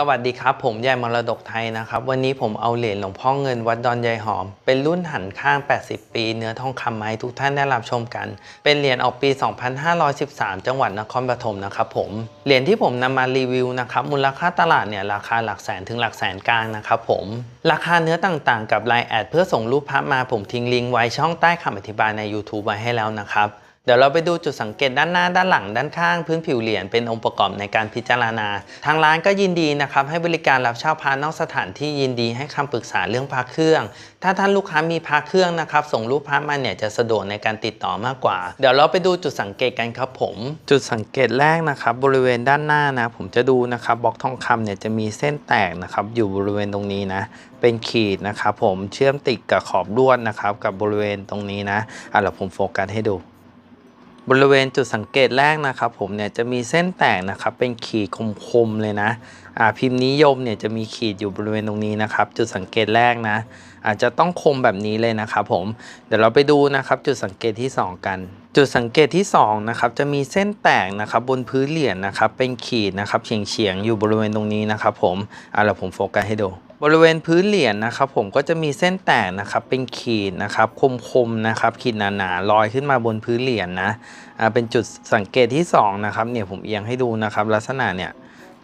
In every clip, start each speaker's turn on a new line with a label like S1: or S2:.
S1: สวัสดีครับ ผมยายมรดกไทยนะครับ วันนี้ผมเอาเหรียญหลวงพ่อเงินวัดดอนยายหอม เป็นรุ่นหันข้าง 80 ปี เนื้อทองคำมาให้ทุกท่านได้รับชมกัน เป็นเหรียญออกปี 2513 จังหวัดนครปฐมนะครับผม เหรียญที่ผมนำมารีวิวนะครับ มูลค่าตลาดเนี่ยราคาหลักแสนถึงหลักแสนกลางนะครับผม ราคาเนื้อต่างๆ กับไลน์แอดเพื่อส่งรูปภาพมาผมทิ้งลิงก์ไว้ช่องใต้คำอธิบายใน YouTube ไว้ให้แล้วนะครับ ดี๋ยวเราไปดูจุดสังเกตด้านหน้าด้านหลังด้านข้างพื้นผิวเหรียญเป็นองค์ประกอบในการพิจารณา ทางร้านก็ยินดีนะครับให้บริการรับเช่าพระนอกสถานที่ยินดีให้คำปรึกษาเรื่องพระเครื่อง ถ้าท่านลูกค้ามีพระเครื่องนะครับส่งรูปพระมาเนี่ยจะสะดวกในการติดต่อมากกว่า เดี๋ยวเราไปดูจุดสังเกตกันครับผม จุดสังเกตแรกนะครับบริเวณด้านหน้านะผมจะดูนะครับบล็อกทองคำเนี่ยจะมีเส้นแตกนะครับอยู่บริเวณตรงนี้นะเป็นขีดนะครับผมเชื่อมติดกับขอบลวดนะครับกับบริเวณตรงนี้นะอะเดี๋ยวผมโฟกัสให้ดู บริเวณจุดสังเกตแรกนะครับผมเนี่ยจะมีเส้นแตกนะครับเป็นขีดคมๆเลยนะอ่าพิมพ์นิยมเนี่ยจะมีขีดอยู่บริเวณตรงนี้นะครับ จุดสังเกตแรกนะ อาจจะต้องคมแบบนี้เลยนะครับผมเดี๋ยวเราไปดูนะครับจุดสังเกตที่ 2 กัน จุดสังเกตที่2นะครับจะมีเส้นแตกนะครับบนพื้นเหรียญนะครับเป็นขีดนะครับเฉียงๆอยู่บริเวณตรงนี้นะครับผมอ่าเราผมโฟกัสให้ดู บริเวณพื้นเหรียญนะครับผมก็จะมีเส้นแตกนะครับเป็นขีดนะครับคมๆนะครับขีดหนาๆลอยขึ้นมาบนพื้นเหรียญนะอ่าเป็นจุดสังเกตที่สองนะครับเนี่ยผมเอียงให้ดูนะครับลักษณะเนี่ย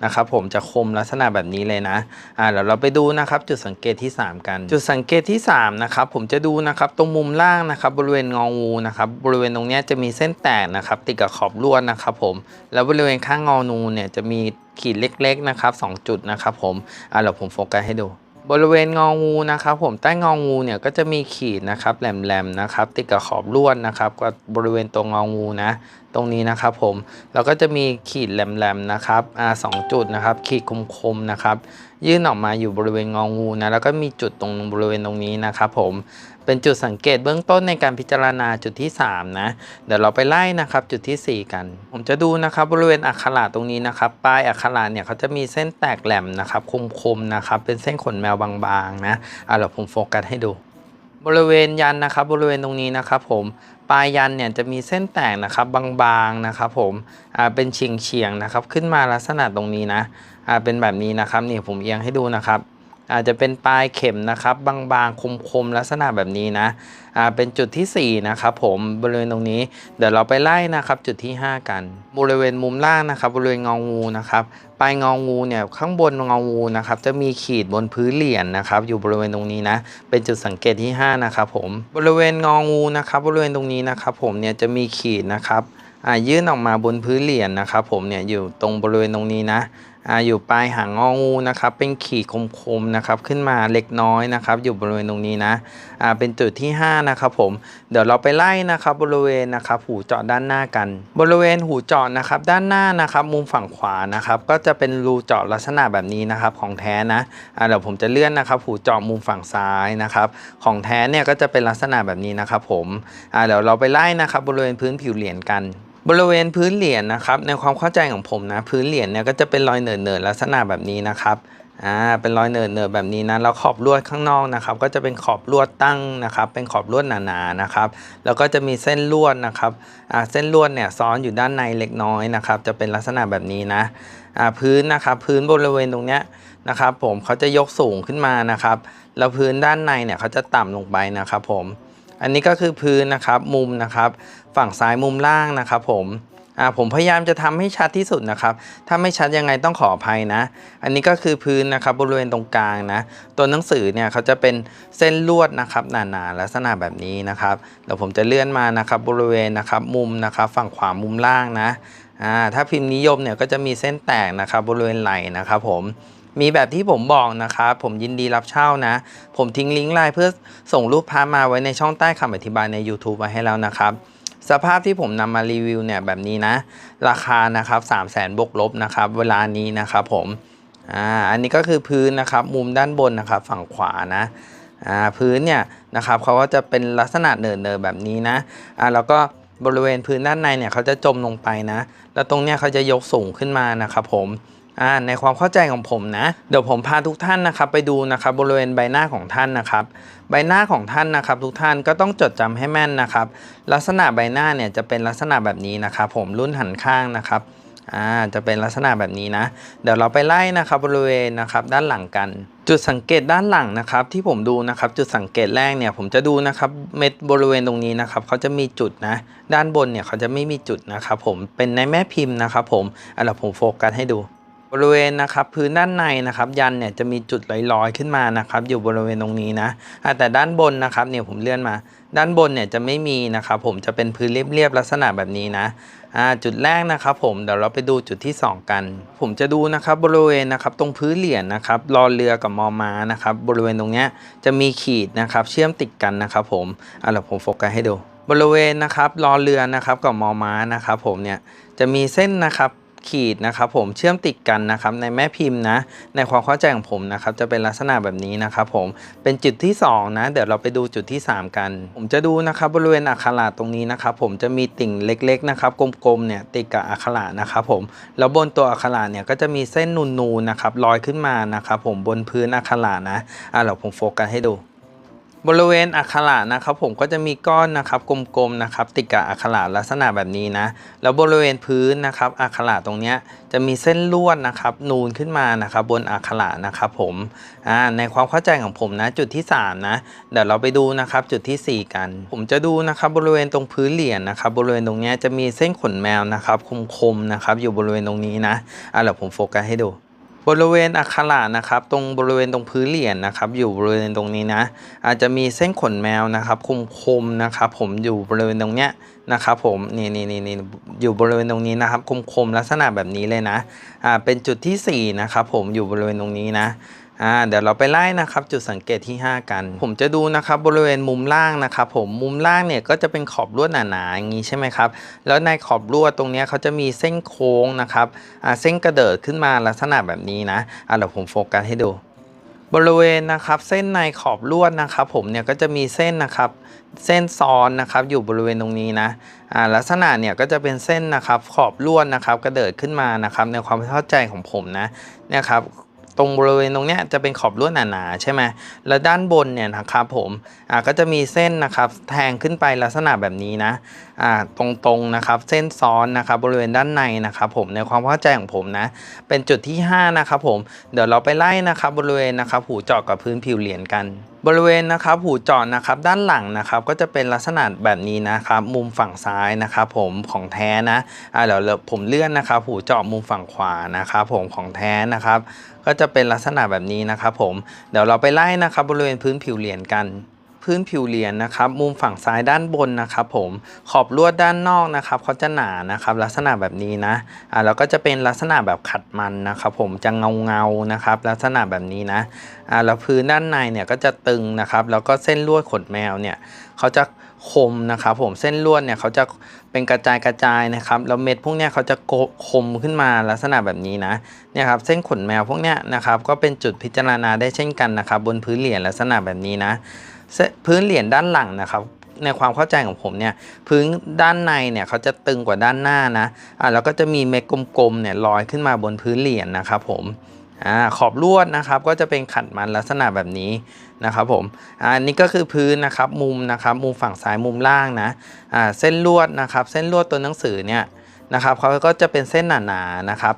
S1: นะครับผมจะคมลักษณะแบบนี้เลยนะอ่าเดี๋ยวเราไปดูนะครับจุดสังเกตที่ 3 กัน จุดสังเกตที่3นะครับผมจะดูนะครับตรงมุมล่างนะครับบริเวณงองูนะครับบริเวณตรงนี้จะมีเส้นแตกนะครับติดกับขอบลวดนะครับผมแล้วบริเวณข้างงอนูเนี่ยจะมี ขีดเล็กๆนะครับสองจุดนะครับผมอ่าเดี๋ยวผมโฟกัสให้ดู บริเวณงองูนะครับผมใต้งองูเนี่ยก็จะมีขีดนะครับแหลมๆนะครับติดกับขอบลวดนะครับกับบริเวณตรงงองูนะตรงนี้นะครับผมแล้วก็จะมีขีดแหลมๆนะครับอ่าสองจุดนะครับขีดคมๆนะครับยื่นออกมาอยู่บริเวณงองูนะแล้วก็มีจุดตรงบริเวณตรงนี้นะครับผม เป็นจุดสังเกตเบื้องต้นในการพิจารณาจุดที่ 3 นะ เดี๋ยวเราไปไล่นะครับจุดทีสี่4 กัน ผมจะดูนะครับบริเวณอักขระตรงนี้นะครับปลายอักขระเนี่ยเขาจะมีเส้นแตกแหลมนะครับคมๆนะครับเป็นเส้นขนแมวบางๆนะอะเดี๋ยวผมโฟกัสให้ดู บริเวณยันนะครับ บริเวณตรงนี้นะครับ ผมปลายยันเนี่ยจะมีเส้นแตกนะครับบางๆนะครับ ผมอ่าเป็นเฉียงเฉียงๆนะครับ ขึ้นมาลักษณะตรงนี้นะอ่าเป็นแบบนี้นะครับนี่ผมเอียงให้ดูนะครับ อาจจะเป็นปลายเข็มนะครับบางๆคมๆลักษณะแบบนี้นะอ่าเป็นจุดทีสี่4นะครับผมบริเวณตรงนี้เดี๋ยวเราไปไล่นะครับจุดที่ 5 กัน บริเวณมุมล่างนะครับ บริเวณงองูนะครับปลายงองูเนี่ยข้างบนงองูนะครับจะมีขีดบนพื้นเหรียญนะครับ อยู่บริเวณตรงนี้นะ เป็นจุดสังเกตที่ 5 นะครับผมบริเวณงองูนะครับ บริเวณตรงนี้นะครับผมเนี่ยจะมีขีดนะครับอ่ายื่นออกมาบนพื้นเหรียญนะครับผมเนี่ยอยู่ตรงบริเวณตรงนี้นะ ออยู่ปลายหางงองูนะครับ เป็นขีดคมๆนะครับ ขึ้นมาเล็กน้อยนะครับ อยู่บริเวณตรงนี้นะเป็นจุดที่ 5 นะครับผม เดี๋ยวเราไปไล่นะครับบริเวณนะครับ หูเจาะด้านหน้ากัน บริเวณหูเจาะนะครับ ด้านหน้านะครับมุมฝั่งขวานะครับ ก็จะเป็นรูเจาะลักษณะแบบนี้นะครับ ของแท้นะเดี๋ยวผมจะเลื่อนนะครับ หูเจาะมุมฝั่งซ้ายนะครับ ของแท้เนี่ยก็จะเป็นลักษณะแบบนี้นะครับ ผมเดี๋ยวเราไปไล่นะครับบริเวณพื้นผิวเหรียญกัน บริเวณพื้นเหรียญนะครับในความเข้าใจของผมนะพื้นเหรียญเนี่ยก็จะเป็นรอยเนิร์เนิร์ลักษณะแบบนี้นะครับอ่าเป็นรอยเนิร์เนิร์แบบนี้นะแล้วขอบลวดข้างนอกนะครับก็จะเป็นขอบลวดตั้งนะครับ เป็นขอบลวดหนาๆนะครับ แล้วก็จะมีเส้นลวดนะครับอ่าเส้นลวดเนี่ยซ้อนอยู่ด้านในเล็กน้อยนะครับ จะเป็นลักษณะแบบนี้นะอ่าพื้นนะครับพื้นบริเวณตรงเนี้ยนะครับ ผมเขาจะยกสูงขึ้นมานะครับแล้วพื้นด้านในเนี่ยเขาจะต่ำลงไปนะครับ ผม อันนี้ก็คือพื้นนะครับมุมนะครับ ฝั่งซ้ายมุมล่างนะครับ ผมอ่าผมพยายามจะทำให้ชัดที่สุดนะครับ ถ้าไม่ชัดยังไงต้องขออภัยนะ อันนี้ก็คือพื้นนะครับบริเวณตรงกลางนะ ตัวหนังสือเนี่ยเขาจะเป็นเส้นลวดนะครับหนาๆลักษณะแบบนี้นะครับเดี๋ยวผมจะเลื่อนมานะครับบริเวณนะครับมุมนะครับ ฝั่งขวามุมล่างนะอ่าถ้าพิมพ์นิยมเนี่ยก็จะมีเส้นแตกนะครับบริเวณไหล่นะครับผม มีแบบที่ผมบอกนะครับผมยินดีรับเช่านะ ผมทิ้งลิงก์ไลน์เพื่อส่งรูปพามาไว้ในช่องใต้คำอธิบายใน YouTube ไว้ให้แล้วนะครับ สภาพที่ผมนำมารีวิวเนี่ยแบบนี้นะ ราคานะครับ3 0 0แสนบวกลบนะครับ เวลานี้นะครับผมอ่าอันนี้ก็คือพื้นนะครับมุมด้านบนนะครับฝั่งขวานะอ่าพื้นเนี่ยนะครับเขาก็จะเป็นลักษณะเนินอแบบนี้นะอ่าแล้วก็บริเวณพื้นด้านในเนี่ยเขาจะจมลงไปนะ แล้วตรงเนี้ยเขาจะยกสูงขึ้นมานะครับผม อ่าในความเข้าใจของผมนะเดี๋ยวผมพาทุกท่านนะครับ ไปดูนะครับบริเวณใบหน้าของท่านนะครับ ใบหน้าของท่านนะครับ ทุกท่านก็ต้องจดจำให้แม่นนะครับ ลักษณะใบหน้าเนี่ยจะเป็นลักษณะแบบนี้นะครับ ผมรุ่นหันข้างนะครับอ่าจะเป็นลักษณะแบบนี้นะ เดี๋ยวเราไปไล่นะครับบริเวณนะครับด้านหลังกัน จุดสังเกตด้านหลังนะครับ ที่ผมดูนะครับ จุดสังเกตแรกเนี่ยผมจะดูนะครับเม็ดบริเวณตรงนี้นะครับเขาจะมีจุดนะ ด้านบนเนี่ยเขาจะไม่มีจุดนะครับผมเป็นในแม่พิมพ์นะครับผมอะเดี๋ยวผมโฟกัสให้ดู บริเวณนะครับพื้นด้านในนะครับยันเนี่ยจะมีจุดลอยๆขึ้นมานะครับอยู่บริเวณตรงนี้นะแต่ด้านบนนะครับเนี่ยผมเลื่อนมา ด้านบนเนี่ยจะไม่มีนะครับผมจะเป็นพื้นเรียบๆลักษณะแบบนี้นะจุดแรกนะครับผมเดี๋ยวเราไปดูจุดที่ 2 กัน ผมจะดูนะครับบริเวณนะครับตรงพื้นเหรียญนะครับรอเรือกับมอม้านะครับบริเวณตรงเนี้ยจะมีขีดนะครับเชื่อมติดกันนะครับผมอะเดี๋ยวผมโฟกัสให้ดูบริเวณนะครับรอเรือนะครับกับมอม้านะครับผมเนี่ยจะมีเส้นนะครับ ขีดนะครับผมเชื่อมติดกันนะครับในแม่พิมพ์นะในความเข้าใจของผมนะครับจะเป็นลักษณะแบบนี้นะครับผมเป็นจุดที่ 2 นะ เดี๋ยวเราไปดูจุดที่ 3 กัน ผมจะดูนะครับบริเวณอักขระตรงนี้นะครับผมจะมีติ่งเล็กๆนะครับกลมๆเนี่ยติดกับอักขระนะครับผมแล้วบนตัวอักขระเนี่ยก็จะมีเส้นนูนๆนะครับลอยขึ้นมานะครับผมบนพื้นอักขระนะอะเดี๋ยวผมโฟกัสให้ดู บริเวณอักขระนะครับผมก็จะมีก้อนนะครับกลมๆนะครับติดกับอักขระลักษณะแบบนี้นะแล้วบริเวณพื้นนะครับอักขระตรงนี้จะมีเส้นลวดนะครับนูนขึ้นมานะครับบนอักขระนะครับผมอ่าในความเข้าใจของผมนะจุดที่ 3 นะเดี๋ยวเราไปดูนะครับจุดทีสี่4 กัน ผมจะดูนะครับบริเวณตรงพื้นเหรียญนะครับบริเวณตรงนี้จะมีเส้นขนแมวนะครับคมๆนะครับอยู่บริเวณตรงนี้นะอ่าเดี๋ยวผมโฟกัสให้ดู บริเวณอักขระนะครับ ตรงบริเวณตรงพื้นเหรียญนะครับ อยู่บริเวณตรงนี้นะ อาจจะมีเส้นขนแมวนะครับคมๆนะครับ ผมอยู่บริเวณตรงเนี้ยนะครับผมนี่นี่นี่นี่อยู่บริเวณตรงนี้นะครับคมๆลักษณะแบบนี้เลยนะอ่าเป็นจุดที่สี่นะครับผมอยู่บริเวณตรงนี้นะ อ่าเดี๋ยวเราไปไล่นะครับจุดสังเกตที่ 5 กัน ผมจะดูนะครับบริเวณมุมล่างนะครับผมมุมล่างเนี่ยก็จะเป็นขอบลวดหนาๆอย่างนี้ใช่ไหมครับแล้วในขอบลวดตรงนี้เขาจะมีเส้นโค้งนะครับอ่าเส้นกระเดิดขึ้นมาลักษณะแบบนี้นะอ่าเดี๋ยวผมโฟกัสให้ดู บริเวณนะครับเส้นในขอบลวดนะครับผมเนี่ยก็จะมีเส้นนะครับเส้นซ้อนนะครับอยู่บริเวณตรงนี้นะอ่าลักษณะเนี่ยก็จะเป็นเส้นนะครับขอบลวดนะครับกระเดิดขึ้นมานะครับในความเข้าใจของผมนะเนี่ยครับ ตรงบริเวณตรงเนี้ยจะเป็นขอบลวดหนาๆใช่ไหมแล้วด้านบนเนี่ยนะครับผมอ่าก็จะมีเส้นนะครับแทงขึ้นไปลักษณะแบบนี้นะอ่าตรงๆนะครับเส้นซ้อนนะครับบริเวณด้านในนะครับผมในความเข้าใจของผมนะเป็นจุดที่ 5 นะครับผมเดี๋ยวเราไปไล่นะครับบริเวณนะครับหูเจาะกับพื้นผิวเหรียญกัน บริเวณนะครับหูจอดนะครับด้านหลังนะครับก็จะเป็นลักษณะแบบนี้นะครับมุมฝั่งซ้ายนะครับผมของแท้นะอ่าเดี๋ยวผมเลื่อนนะครับหูจอดมุมฝั่งขวานะครับผมของแท้นะครับ ก็จะเป็นลักษณะแบบนี้นะครับผมเดี๋ยวเราไปไล่นะครับบริเวณพื้นผิวเหรียญกัน พื้นผิวเหรียญนะครับ มุมฝั่งซ้ายด้านบนนะครับผมขอบลวดด้านนอกนะครับเขาจะหนานะครับลักษณะแบบนี้นะอ่าแล้วก็จะเป็นลักษณะแบบขัดมันนะครับผมจะเงาเงานะครับลักษณะแบบนี้นะอ่าแล้วพื้นด้านในเนี่ยก็จะตึงนะครับแล้วก็เส้นลวดขนแมวเนี่ยเขาจะคมนะครับผมเส้นลวดเนี่ยเขาจะเป็นกระจายกระจายนะครับแล้วเม็ดพวกเนี้ยเขาจะโกคมขึ้นมาลักษณะแบบนี้นะเนี่ยครับเส้นขนแมวพวกเนี้ยนะครับก็เป็นจุดพิจารณาได้เช่นกันนะครับบนพื้นเหรียญลักษณะแบบนี้นะ พื้นเหรียญด้านหลังนะครับในความเข้าใจของผมเนี่ยพื้นด้านในเนี่ยเขาจะตึงกว่าด้านหน้านะอ่าแล้วก็จะมีเม็ดกลมๆเนี่ยลอยขึ้นมาบนพื้นเหรียญนะครับผมอ่าขอบลวดนะครับก็จะเป็นขัดมันลักษณะแบบนี้นะครับผมอ่าอันนี้ก็คือพื้นนะครับมุมนะครับมุมฝั่งซ้ายมุมล่างนะอ่าเส้นลวดนะครับเส้นลวดตัวหนังสือเนี่ยนะครับเขาก็จะเป็นเส้นหนาๆนะครับ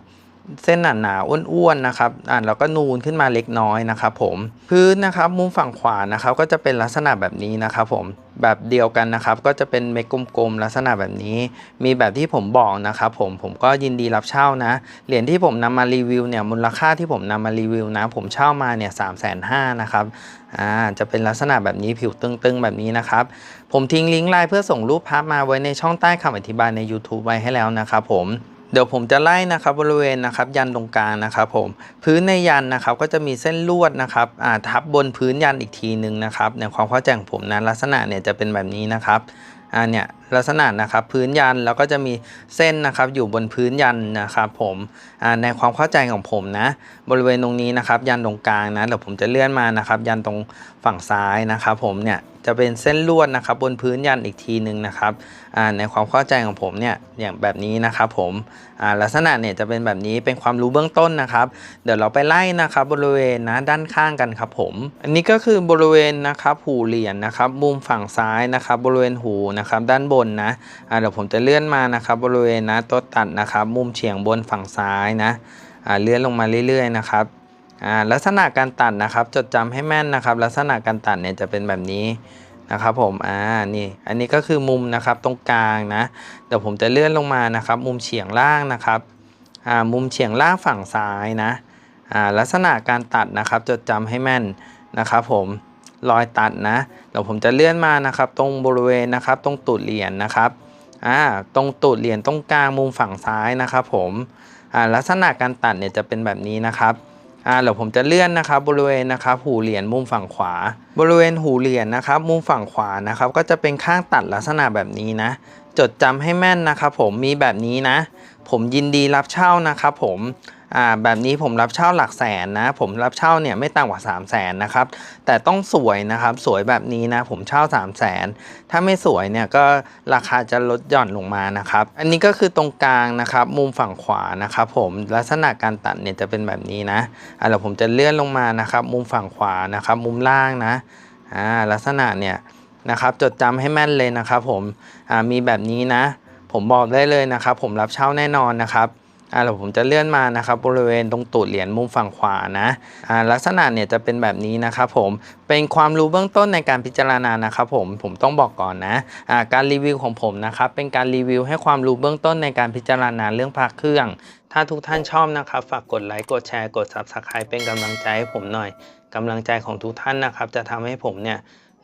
S1: เส้นหนาๆอ้วนๆนะครับอ่านแล้วก็นูนขึ้นมาเล็กน้อยนะครับผมพื้นนะครับมุมฝั่งขวานะครับก็จะเป็นลักษณะแบบนี้นะครับผมแบบเดียวกันนะครับ ก็จะเป็นเม็ดกลมๆลักษณะแบบนี้ มีแบบที่ผมบอกนะครับผมผมก็ยินดีรับเช่านะเหรียญที่ผมนำมารีวิวเนี่ยมูลค่าที่ผมนำมารีวิวนะ ผมเช่ามาเนี่ยสามแสนห้านะครับอ่าจะเป็นลักษณะแบบนี้ผิวตึงๆ แบบนี้นะครับ ผมทิ้งลิงก์ไลน์เพื่อส่งรูปภาพมาไว้ในช่องใต้คำอธิบายใน YouTube ไว้ให้แล้วนะครับผม ดี๋ยวผมจะไล่นะครับบริเวณนะครับยันตรงกลางนะครับผมพื้นในยันนะครับก็จะมีเส้นลวดนะครับอ่าทับบนพื้นยันอีกทีหนึ่งนะครับในความเข้าใจของผมนะลักษณะเนี่ยจะเป็นแบบนี้นะครับอ่าเนี่ยลักษณะนะครับพื้นยันแล้วก็จะมีเส้นนะครับอยู่บนพื้นยันนะครับผมในความเข้าใจของผมนะ บริเวณตรงนี้นะครับ ยันตรงกลางนะเดี๋ยวผมจะเลื่อนมานะครับ ยันตรงฝั่งซ้ายนะครับผมเนี่ยจะเป็นเส้นลวดนะครับบนพื้นยันอีกทีหนึ่งนะครับในความเข้าใจของผมเนี่ยอย่างแบบนี้นะครับผมลักษณะเนี่ยจะเป็นแบบนี้เป็นความรู้เบื้องต้นนะครับ เดี๋ยวเราไปไล่นะครับบริเวณนะด้านข้างกันครับผม อันนี้ก็คือบริเวณนะครับหูเหรียญนะครับมุมฝั่งซ้ายนะครับบริเวณหูนะครับด้านบนนะอ่าเดี๋ยวผมจะเลื่อนมานะครับบริเวณนะตัวตัดนะครับ มุมเฉียงบนฝั่งซ้ายนะอ่าเลื่อนลงมาเรื่อยๆนะครับอ่าลักษณะการตัดนะครับ จดจำให้แม่นนะครับ ลักษณะการตัดเนี่ยจะเป็นแบบนี้นะครับผม อ่า นี่ อันนี้ก็คือมุมนะครับตรงกลางนะ เดี๋ยวผมจะเลื่อนลงมานะครับ มุมเฉียงล่างนะครับ อ่า มุมเฉียงล่างฝั่งซ้ายนะ อ่า ลักษณะการตัดนะครับ จดจำให้แม่นนะครับผม รอยตัดนะเดี๋ยวผมจะเลื่อนมานะครับ ตรงบริเวณนะครับ ตรงตูดเหรียญนะครับอ่าตรงตูดเหรียญตรงกลางมุมฝั่งซ้ายนะครับ ผมอ่าลักษณะการตัดเนี่ยจะเป็นแบบนี้นะครับอ่าเดี๋ยวผมจะเลื่อนนะครับบริเวณนะครับหูเหรียญมุมฝั่งขวา บริเวณหูเหรียญนะครับ มุมฝั่งขวานะครับ ก็จะเป็นข้างตัดลักษณะแบบนี้นะ จดจำให้แม่นนะครับ ผมมีแบบนี้นะ ผมยินดีรับเช่านะครับ ผม อ่าแบบนี้ผมรับเช่าหลักแสนนะ ผมรับเช่าเนี่ยไม่ต่ำกว่า 3 0 0แสนนะครับ แต่ต้องสวยนะครับ สวยแบบนี้นะ ผมเช่า 3 0 0แสนถ้าไม่สวยเนี่ยก็ราคาจะลดหย่อนลงมานะครับ อันนี้ก็คือตรงกลางนะครับ มุมฝั่งขวานะครับผมลักษณะการตัดเนี่ยจะเป็นแบบนี้นะอ่าเดี๋ยวผมจะเลื่อนลงมานะครับ มุมฝั่งขวานะครับ มุมล่างนะอ่าลักษณะเนี่ยนะครับจดจำให้แม่นเลยนะครับ ผมอ่ามีแบบนี้นะ ผมบอกได้เลยนะครับ ผมรับเช่าแน่นอนนะครับ อ่าเดี๋ยวผมจะเลื่อนมานะครับบริเวณตรงตูดเหรียญมุมฝั่งขวานะอ่าลักษณะเนี่ยจะเป็นแบบนี้นะครับผมเป็นความรู้เบื้องต้นในการพิจารณานะครับผมผมต้องบอกก่อนนะอ่าการรีวิวของผมนะครับเป็นการรีวิวให้ความรู้เบื้องต้นในการพิจารณาเรื่องพระเครื่อง ถ้าทุกท่านชอบนะครับฝากกดไลค์กดแชร์กด Subscribe เป็นกำลังใจให้ผมหน่อยกำลังใจของทุกท่านนะครับจะทำให้ผมเนี่ย